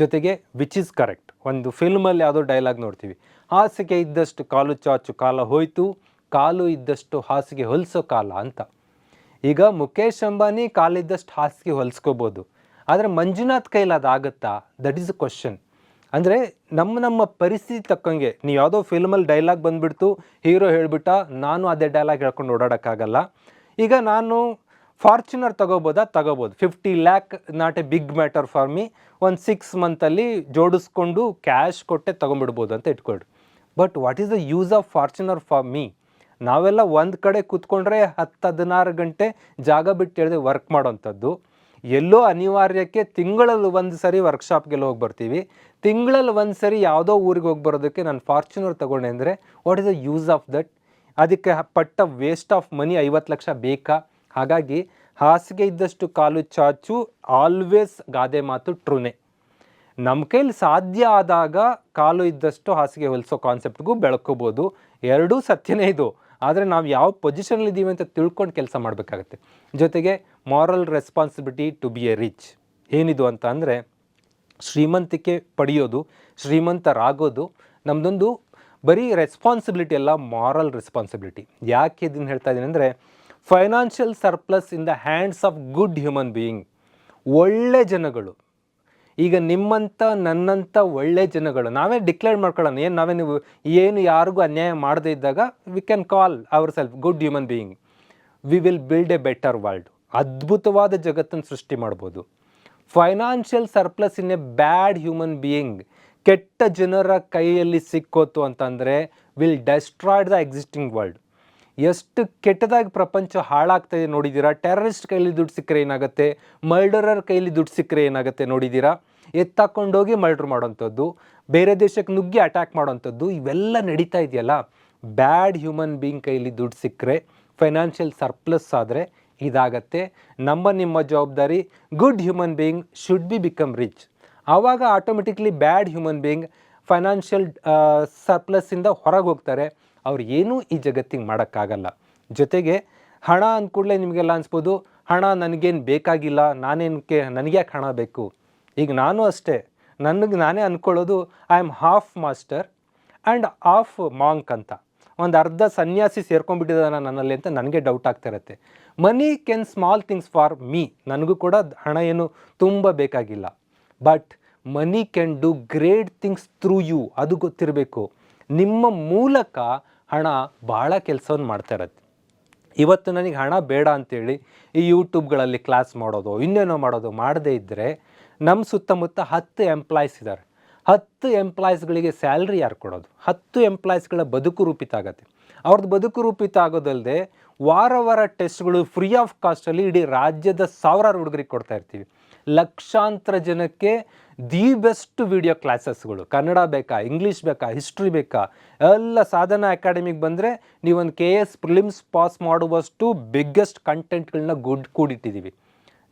ಜೊತೆಗೆ which is correct ಒಂದು ಫಿಲ್ಮಲ್ಲಿ ಯಾವುದೋ ಡೈಲಾಗ್ ನೋಡ್ತೀವಿ. ಹಾಸಿಗೆ ಇದ್ದಷ್ಟು ಕಾಲು ಚಾಚು ಕಾಲ ಹೋಯ್ತು, ಕಾಲು ಇದ್ದಷ್ಟು ಹಾಸಿಗೆ ಹೊಲಿಸೋ ಕಾಲ ಅಂತ. ಈಗ ಮುಖೇಶ್ ಅಂಬಾನಿ ಕಾಲಿದ್ದಷ್ಟು ಹಾಸಿಗೆ ಹೊಲಿಸ್ಕೋಬೋದು. ಆದರೆ ಮಂಜುನಾಥ್ ಕೈಲಿ ಅದಾಗುತ್ತಾ ದಟ್ ಈಸ್ ಅ ಕ್ವಶನ್ ಅಂದರೆ ನಮ್ಮ ನಮ್ಮ ಪರಿಸ್ಥಿತಿ ತಕ್ಕಂಗೆ, ನೀವು ಯಾವುದೋ ಫಿಲ್ಮಲ್ಲಿ ಡೈಲಾಗ್ ಬಂದುಬಿಡ್ತು ಹೀರೋ ಹೇಳಿಬಿಟ್ಟ, ನಾನು ಅದೇ ಡೈಲಾಗ್ ಹೇಳ್ಕೊಂಡು ಓಡಾಡೋಕ್ಕಾಗಲ್ಲ. ಈಗ ನಾನು ಫಾರ್ಚುನರ್ ತಗೋಬೋದಾ? ತಗೋಬೋದು. Fifty lakh not a big matter for me ಒಂದು ಸಿಕ್ಸ್ ಮಂತಲ್ಲಿ ಜೋಡಿಸ್ಕೊಂಡು ಕ್ಯಾಶ್ ಕೊಟ್ಟೆ ತೊಗೊಂಬಿಡ್ಬೋದು ಅಂತ ಇಟ್ಕೊಳ್ರಿ. But what is the use of Fortuner for me ನಾವೆಲ್ಲ ಒಂದು ಕಡೆ ಕೂತ್ಕೊಂಡ್ರೆ ಹತ್ತು ಹದಿನಾರು ಗಂಟೆ ಜಾಗ ಬಿಟ್ಟು ಹೇಳಿದೆ ವರ್ಕ್ ಮಾಡೋವಂಥದ್ದು ಎಲ್ಲೋ ಅನಿವಾರ್ಯಕ್ಕೆ ತಿಂಗಳಲ್ಲಿ ಒಂದು ಸರಿ ವರ್ಕ್ಶಾಪ್ಗೆಲ್ಲ ಹೋಗಿ ಬರ್ತೀವಿ. ತಿಂಗಳಲ್ಲಿ ಒಂದು ಸರಿ ಯಾವುದೋ ಊರಿಗೆ ಹೋಗಿ ಬರೋದಕ್ಕೆ ನಾನು ಫಾರ್ಚುನರ್ ತೊಗೊಂಡೆ ಅಂದರೆ what is the use of that ಅದಕ್ಕೆ ಪಟ್ಟ ವೇಸ್ಟ್ ಆಫ್ ಮನಿ ಐವತ್ತು ಲಕ್ಷ ಬೇಕಾ? ಹಾಗಾಗಿ ಹಾಸಿಗೆ ಇದ್ದಷ್ಟು ಕಾಲು ಚಾಚು ಆಲ್ವೇಸ್ ಗಾದೆ ಮಾತು ಟ್ರೂನೆ. ನಮ್ಮ ಕೈಲಿ ಸಾಧ್ಯ ಆದಾಗ ಕಾಲು ಇದ್ದಷ್ಟು ಹಾಸಿಗೆ ಹೊಲಿಸೋ ಕಾನ್ಸೆಪ್ಟ್ಗೂ ಬೆಳ್ಕೋಬೋದು. ಎರಡೂ ಸತ್ಯನೇ ಇದು. ಆದರೆ ನಾವು ಯಾವ ಪೊಸಿಷನಲ್ಲಿ ಇದ್ದೀವಿ ಅಂತ ತಿಳ್ಕೊಂಡು ಕೆಲಸ ಮಾಡಬೇಕಾಗತ್ತೆ. ಜೊತೆಗೆ moral responsibility to be a rich ಏನಿದು ಅಂತ ಅಂದರೆ ಶ್ರೀಮಂತಿಕೆ ಪಡೆಯೋದು, ಶ್ರೀಮಂತರಾಗೋದು ನಮ್ಮದೊಂದು ಬರೀ ರೆಸ್ಪಾನ್ಸಿಬಿಲಿಟಿ ಅಲ್ಲ ಮಾರಲ್ ರೆಸ್ಪಾನ್ಸಿಬಿಲಿಟಿ ಯಾಕೆ ಇದನ್ನು ಹೇಳ್ತಾ ಇದ್ದೀನಿ ಅಂದರೆ financial surplus in the hands of good human being. ಒಳ್ಳೆ ಜನಗಳು. ಈಗ ನಿಮ್ಮಂಥ ನನ್ನಂಥ ಒಳ್ಳೆ ಜನಗಳು. ನಾವೇ ಡಿಕ್ಲೇರ್ ಮಾಡ್ಕೊಳ್ಳೋಣ. ಏನು ನಾವೇ ನೀವು, ಏನು ಯಾರಿಗೂ ಅನ್ಯಾಯ ಮಾಡದೇ ಇದ್ದಾಗ we can call our self good human being we will build a better world ಅದ್ಭುತವಾದ ಜಗತ್ತನ್ನು ಸೃಷ್ಟಿ ಮಾಡ್ಬೋದು. Financial surplus in a bad human being. ಕೆಟ್ಟ ಜನರ ಕೈಯಲ್ಲಿ ಸಿಕ್ಕೋತು ಅಂತಂದರೆ will destroyed the existing world ಎಷ್ಟು ಕೆಟ್ಟದಾಗಿ ಪ್ರಪಂಚ ಹಾಳಾಗ್ತಾ ಇದೆ ನೋಡಿದ್ದೀರಾ? ಟೆರರಿಸ್ಟ್ ಕೈಲಿ ದುಡ್ಡು ಸಿಕ್ಕರೆ ಏನಾಗುತ್ತೆ? ಮರ್ಡರರ್ ಕೈಲಿ ದುಡ್ಡು ಸಿಕ್ಕರೆ ಏನಾಗುತ್ತೆ ನೋಡಿದ್ದೀರಾ? ಎತ್ತಾಕೊಂಡೋಗಿ ಮರ್ಡರ್ ಮಾಡೋಂಥದ್ದು ಬೇರೆ ದೇಶಕ್ಕೆ ನುಗ್ಗಿ ಅಟ್ಯಾಕ್ ಮಾಡೋಂಥದ್ದು ಇವೆಲ್ಲ ನಡೀತಾ ಇದೆಯಲ್ಲ? ಬ್ಯಾಡ್ ಹ್ಯೂಮನ್ ಬೀಯಿಂಗ್ ಕೈಲಿ ದುಡ್ಡು ಸಿಕ್ಕರೆ, ಫೈನಾನ್ಷಿಯಲ್ ಸರ್ಪ್ಲಸ್ ಆದರೆ ಇದಾಗತ್ತೆ. ನಮ್ಮ ನಿಮ್ಮ ಜವಾಬ್ದಾರಿ, good human being should be become rich. ಆವಾಗ automatically bad human being financial ಸರ್ಪ್ಲಸ್ಸಿಂದ ಹೊರಗೆ ಹೋಗ್ತಾರೆ. ಅವ್ರು ಏನೂ ಈ ಜಗತ್ತಿಗೆ ಮಾಡೋಕ್ಕಾಗಲ್ಲ. ಜೊತೆಗೆ ಹಣ ಅಂದ್ಕೂಡಲೇ ನಿಮಗೆಲ್ಲ ಅನ್ಸ್ಬೋದು, ಹಣ ನನಗೇನು ಬೇಕಾಗಿಲ್ಲ ನಾನೇನಕ್ಕೆ ನನಗ್ಯಾಕೆ ಹಣ ಬೇಕು? ಈಗ ನಾನು ಅಷ್ಟೇ, ನನಗೆ ನಾನೇ ಅಂದ್ಕೊಳ್ಳೋದು I am half master and half monk ಅಂತ. ಒಂದು ಅರ್ಧ ಸನ್ಯಾಸಿ ಸೇರ್ಕೊಂಡ್ಬಿಟ್ಟಿದ್ದಾನ ನನ್ನಲ್ಲಿ ಅಂತ ನನಗೆ ಡೌಟ್ ಆಗ್ತಾ ಇರುತ್ತೆ. Money can small things for me ನನಗೂ ಕೂಡ ಹಣ ಏನು ತುಂಬ ಬೇಕಾಗಿಲ್ಲ. But money can do great things through you ಅದು ಗೊತ್ತಿರಬೇಕು. ನಿಮ್ಮ ಮೂಲಕ ಹಣ ಭಾಳ ಕೆಲಸವನ್ನು ಮಾಡ್ತಾ ಇರತ್ತೆ. ಇವತ್ತು ನನಗೆ ಹಣ ಬೇಡ ಅಂತೇಳಿ ಈ ಯೂಟ್ಯೂಬ್ಗಳಲ್ಲಿ ಕ್ಲಾಸ್ ಮಾಡೋದು, ಇನ್ನೇನೋ ಮಾಡೋದು ಮಾಡದೇ ಇದ್ದರೆ ನಮ್ಮ ಸುತ್ತಮುತ್ತ ಹತ್ತು ಎಂಪ್ಲಾಯ್ಸ್ ಇದ್ದಾರೆ ಹತ್ತು ಎಂಪ್ಲಾಯ್ಸ್ಗಳಿಗೆ ಸ್ಯಾಲ್ರಿ ಯಾರು ಕೊಡೋದು? ಹತ್ತು ಎಂಪ್ಲಾಯ್ಸ್ಗಳ ಬದುಕು ರೂಪಿತ ಆಗುತ್ತೆ. ಅವ್ರದ್ದು ಬದುಕು ರೂಪಿತ ಆಗೋದಲ್ಲದೆ ವಾರ ವಾರ ಟೆಸ್ಟ್ಗಳು ಫ್ರೀ ಆಫ್ ಕಾಸ್ಟಲ್ಲಿ ಇಡೀ ರಾಜ್ಯದ ಸಾವಿರಾರು ಹುಡುಗರಿಗೆ ಕೊಡ್ತಾ ಇರ್ತೀವಿ. ಲಕ್ಷಾಂತರ ಜನಕ್ಕೆ ದಿ ಬೆಸ್ಟ್ ವಿಡಿಯೋ ಕ್ಲಾಸಸ್ಗಳು ಕನ್ನಡ ಬೇಕಾ ಇಂಗ್ಲೀಷ್ ಬೇಕಾ ಹಿಸ್ಟ್ರಿ ಬೇಕಾ? ಎಲ್ಲ ಸಾಧನ ಅಕಾಡೆಮಿಗೆ ಬಂದರೆ ನೀವೊಂದು ಕೆ ಎಸ್ ಪ್ರಿಲಿಮ್ಸ್ ಪಾಸ್ ಮಾಡುವಷ್ಟು ಬಿಗ್ಗೆಸ್ಟ್ ಕಂಟೆಂಟ್ಗಳನ್ನ ಗುಡ್ ಕೂಡಿಟ್ಟಿದ್ದೀವಿ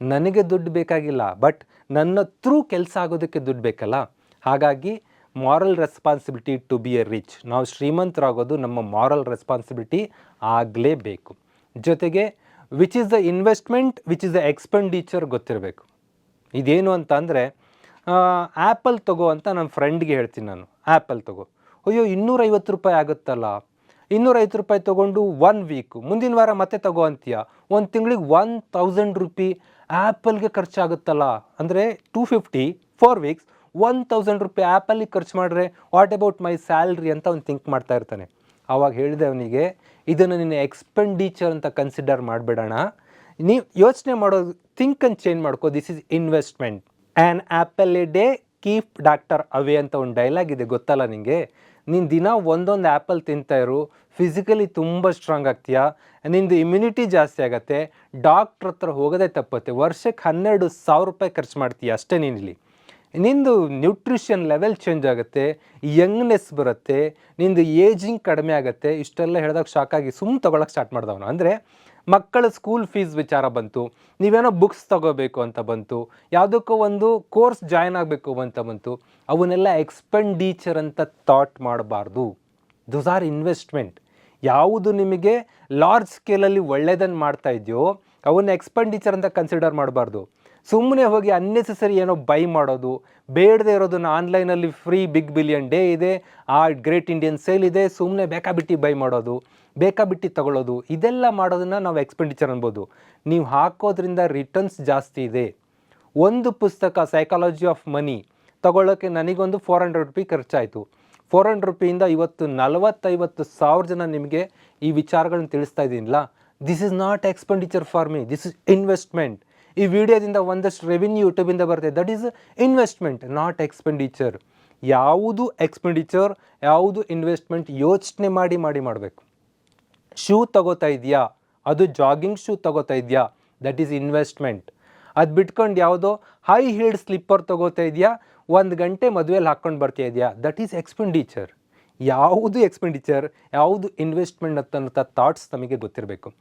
ನನಗೆ ದುಡ್ಡು ಬೇಕಾಗಿಲ್ಲ ಬಟ್ ನನ್ನ ಥ್ರೂ ಕೆಲಸ ಆಗೋದಕ್ಕೆ ದುಡ್ಡು ಬೇಕಲ್ಲ? ಹಾಗಾಗಿ moral responsibility to be a rich ನಾವು ಶ್ರೀಮಂತರಾಗೋದು ನಮ್ಮ ಮಾರಲ್ ರೆಸ್ಪಾನ್ಸಿಬಿಲಿಟಿ ಆಗಲೇಬೇಕು. ಜೊತೆಗೆ which is the investment which is the expenditure ಗೊತ್ತಿರಬೇಕು. ಇದೇನು ಅಂತ ಅಂದರೆ ಆ್ಯಪಲ್ ತಗೋ ಅಂತ ನನ್ನ ಫ್ರೆಂಡ್ಗೆ ಹೇಳ್ತೀನಿ ನಾನು. ಆ್ಯಪಲ್ ತಗೋ. ಅಯ್ಯೋ, ಇನ್ನೂರೈವತ್ತು ರೂಪಾಯಿ ಆಗುತ್ತಲ್ಲ? ಇನ್ನೂರೈವತ್ತು ರೂಪಾಯಿ ತೊಗೊಂಡು ಒನ್ ವೀಕು ಮುಂದಿನ ವಾರ ಮತ್ತೆ ತಗೋ ಅಂತೀಯ? ಒಂದು ತಿಂಗಳಿಗೆ ಒನ್ ತೌಸಂಡ್ ರುಪಿ ಆ್ಯಪಲ್ಗೆ ಖರ್ಚಾಗುತ್ತಲ್ಲ? ಅಂದರೆ two fifty four weeks one thousand rupee ಆ್ಯಪಲ್ಲಿಗೆ ಖರ್ಚು ಮಾಡಿದ್ರೆ ವಾಟ್ ಅಬೌಟ್ ಮೈ ಸ್ಯಾಲ್ರಿ ಅಂತ ಅವ್ನು ಥಿಂಕ್ ಮಾಡ್ತಾ ಇರ್ತಾನೆ. ಆವಾಗ ಹೇಳಿದೆ ಅವನಿಗೆ, ಇದನ್ನು ನಿನ್ನ ಎಕ್ಸ್ಪೆಂಡಿಚರ್ ಅಂತ ಕನ್ಸಿಡರ್ ಮಾಡಿಬಿಡೋಣ ನೀವು ಯೋಚನೆ ಮಾಡೋದು ಥಿಂಕ್ ಅಂಡ್ ಚೇಂಜ್ ಮಾಡ್ಕೋ this is investment an apple a day keep doctor away ಅಂತ ಒಂದು ಡೈಲಾಗ್ ಇದೆ, ಗೊತ್ತಲ್ಲ ನಿನಗೆ ನೀನು ದಿನ ಒಂದೊಂದು ಆ್ಯಪಲ್ ಇರು ಫಿಸಿಕಲಿ ತುಂಬ ಸ್ಟ್ರಾಂಗ್ ಆಗ್ತೀಯಾ? ನಿಂದು ಇಮ್ಯುನಿಟಿ ಜಾಸ್ತಿ ಆಗುತ್ತೆ ಡಾಕ್ಟ್ರ್ ಹತ್ರ ಹೋಗೋದೇ ತಪ್ಪತ್ತೆ, ವರ್ಷಕ್ಕೆ ಹನ್ನೆರಡು ಸಾವಿರ ರೂಪಾಯಿ ಖರ್ಚು ಮಾಡ್ತೀಯ ಅಷ್ಟೇ ನೀನಿಲ್ಲಿ ನಿಂದು ನ್ಯೂಟ್ರಿಷನ್ ಲೆವೆಲ್ ಚೇಂಜ್ ಆಗುತ್ತೆ ಯಂಗ್ನೆಸ್ ಬರುತ್ತೆ, ನಿಂದು ಏಜಿಂಗ್ ಕಡಿಮೆ ಆಗುತ್ತೆ, ಇಷ್ಟೆಲ್ಲ ಹೇಳಿದಾಗ ಶಾಕ್ ಆಗಿ ಸುಮ್ಮನೆ ತೊಗೊಳಕ್ಕೆ ಸ್ಟಾರ್ಟ್ ಮಾಡ್ದವನು. ಅಂದರೆ ಮಕ್ಕಳ ಸ್ಕೂಲ್ ಫೀಸ್ ವಿಚಾರ ಬಂತು. ನೀವೇನೋ ಬುಕ್ಸ್ ತಗೋಬೇಕು ಅಂತ ಬಂತು. ಯಾವುದಕ್ಕೂ ಒಂದು ಕೋರ್ಸ್ ಜಾಯ್ನ್ ಆಗಬೇಕು ಅಂತ ಬಂತು. ಅವನ್ನೆಲ್ಲ ಎಕ್ಸ್ಪೆಂಡಿಚರ್ ಅಂತ ಥಾಟ್ ಮಾಡಬಾರ್ದು. ದೋಸ್ ಆರ್ ಇನ್ವೆಸ್ಟ್ಮೆಂಟ್ ಯಾವುದು ನಿಮಗೆ ಲಾರ್ಜ್ ಸ್ಕೇಲಲ್ಲಿ ಒಳ್ಳೆಯದನ್ನು ಮಾಡ್ತಾ ಇದೆಯೋ, ಅವನ್ನ ಎಕ್ಸ್ಪೆಂಡಿಚರ್ ಅಂತ ಕನ್ಸಿಡರ್ ಮಾಡಬಾರ್ದು. ಸುಮ್ಮನೆ ಹೋಗಿ ಅನ್ನೆಸೆಸರಿ ಏನೋ ಬೈ ಮಾಡೋದು, ಬೇಡದೆ ಇರೋದನ್ನು ಆನ್ಲೈನಲ್ಲಿ ಫ್ರೀ ಬಿಗ್ ಬಿಲಿಯನ್ ಡೇ ಇದೆ, ಆ ಗ್ರೇಟ್ ಇಂಡಿಯನ್ ಸೇಲ್ ಇದೆ ಸುಮ್ಮನೆ ಬೇಕಾಬಿಟ್ಟಿ ಬೈ ಮಾಡೋದು. ಬೇಕಾಬಿಟ್ಟು ತಗೊಳ್ಳೋದು? ಇದೆಲ್ಲ ಮಾಡೋದನ್ನ ನಾವು ಎಕ್ಸ್ಪೆಂಡಿಚರ್ ಅನ್ಬೋದು. ನೀವು ಹಾಕೋದ್ರಿಂದ ರಿಟರ್ನ್ಸ್ ಜಾಸ್ತಿ ಇದೆ. ಒಂದು ಪುಸ್ತಕ ಸೈಕಾಲಜಿ ಆಫ್ ಮನಿ ತಗೊಳ್ಳೋಕ್ಕೆ ನನಗೊಂದು ಫೋರ್ ಹಂಡ್ರೆಡ್ ರುಪಿ ಖರ್ಚಾಯಿತು. ಫೋರ್ ಹಂಡ್ರೆಡ್ ರುಪಿಯಿಂದ ಇವತ್ತು ನಲವತ್ತೈವತ್ತು ಸಾವಿರ ಜನ ನಿಮಗೆ ಈ ವಿಚಾರಗಳನ್ನ ತಿಳಿಸ್ತಾ ಇದ್ದೀನಿಲ್ಲ? This is not expenditure for me this is investment ಈ ವಿಡಿಯೋದಿಂದ ಒಂದಷ್ಟು ರೆವಿನ್ಯೂ ಯೂಟ್ಯೂಬಿಂದ ಬರುತ್ತೆ. That is investment not expenditure ಯಾವುದು ಎಕ್ಸ್ಪೆಂಡಿಚರ್ ಯಾವುದು ಇನ್ವೆಸ್ಟ್ಮೆಂಟ್ ಯೋಚನೆ ಮಾಡಿ ಮಾಡಿ ಮಾಡಬೇಕು. ಶೂ ತಗೋತಾ ಇದೆಯಾ? ಅದು ಜಾಗಿಂಗ್ ಶೂ ತಗೋತಾ ಇದೆಯಾ? ದಟ್ ಈಸ್ ಇನ್ವೆಸ್ಟ್ಮೆಂಟ್ ಅದು ಬಿಟ್ಕೊಂಡು ಯಾವುದೋ ಹೈ ಹೀಲ್ಡ್ ಸ್ಲಿಪ್ಪರ್ ತಗೋತಾ ಇದೆಯಾ? ಒಂದು ಗಂಟೆ ಮದುವೆಯಲ್ಲಿ ಹಾಕ್ಕೊಂಡು ಬರ್ತಾ ಇದೆಯಾ? ದಟ್ ಈಸ್ ಎಕ್ಸ್ಪೆಂಡಿಚರ್ ಯಾವುದು ಎಕ್ಸ್ಪೆಂಡಿಚರ್ ಯಾವುದು ಇನ್ವೆಸ್ಟ್ಮೆಂಟ್ ಅಂತ ಥಾಟ್ಸ್ ನಮಗೆ ಗೊತ್ತಿರಬೇಕು.